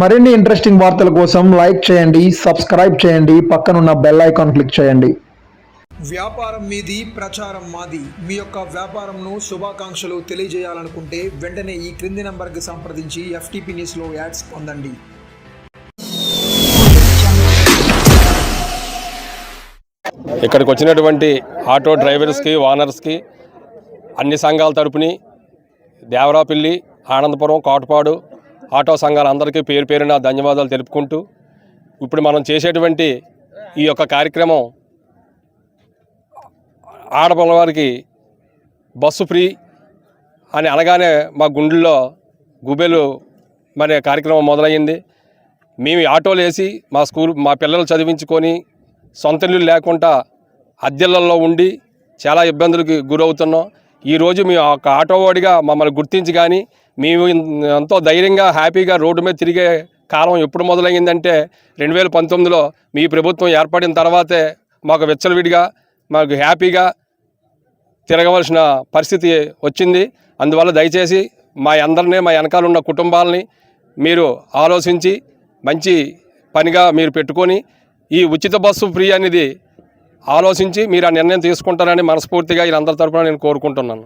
మరిన్ని ఇంట్రెస్టింగ్ వార్తల కోసం లైక్ చేయండి సబ్స్క్రైబ్ చేయండి పక్కనున్న బెల్ ఐకాన్ క్లిక్ చేయండి. వ్యాపారం మీది ప్రచారం మాది. మీ యొక్క వ్యాపారంను శుభాకాంక్షలు తెలియజేయాలనుకుంటే వెంటనే ఈ క్రింది నంబర్కి సంప్రదించి ఎఫ్టీపీ న్యూస్లో యాడ్స్ పొందండి. ఇక్కడికి వచ్చినటువంటి ఆటో డ్రైవర్స్కి ఓనర్స్కి అన్ని సంఘాల తరపుని దేవరాపల్లి ఆనందపురం కోటపాడు ఆటో సంఘాలందరికీ పేరు పేరున ధన్యవాదాలు తెలుపుకుంటూ ఇప్పుడు మనం చేసేటువంటి ఈ యొక్క కార్యక్రమం ఆడపిల్ల వారికి బస్సు ఫ్రీ అని అనగానే మా గుండెల్లో గుబెలు మరి కార్యక్రమం మొదలయ్యింది. మేము ఆటోలు వేసి మా స్కూల్ మా పిల్లలు చదివించుకొని సొంత ఇల్లు లేకుండా అద్దెలలో ఉండి చాలా ఇబ్బందులకు గురవుతున్నాం. ఈరోజు మేము ఒక ఆటో వాడిగా మమ్మల్ని గుర్తించి కానీ మేము ఎంతో ధైర్యంగా హ్యాపీగా రోడ్డు మీద తిరిగే కాలం ఎప్పుడు మొదలైందంటే రెండు వేల పంతొమ్మిదిలో మీ ప్రభుత్వం ఏర్పడిన తర్వాతే మాకు విచ్చలవిడిగా మాకు హ్యాపీగా తిరగవలసిన పరిస్థితి వచ్చింది. అందువల్ల దయచేసి మా అందరినీ మా వెనకాల ఉన్న కుటుంబాలని మీరు ఆలోచించి మంచి పనిగా మీరు పెట్టుకొని ఈ ఉచిత బస్సు ఫ్రీ అనేది ఆలోచించి మీరు ఆ నిర్ణయం తీసుకుంటారని మనస్ఫూర్తిగా వీళ్ళందరి తరఫున నేను కోరుకుంటున్నాను.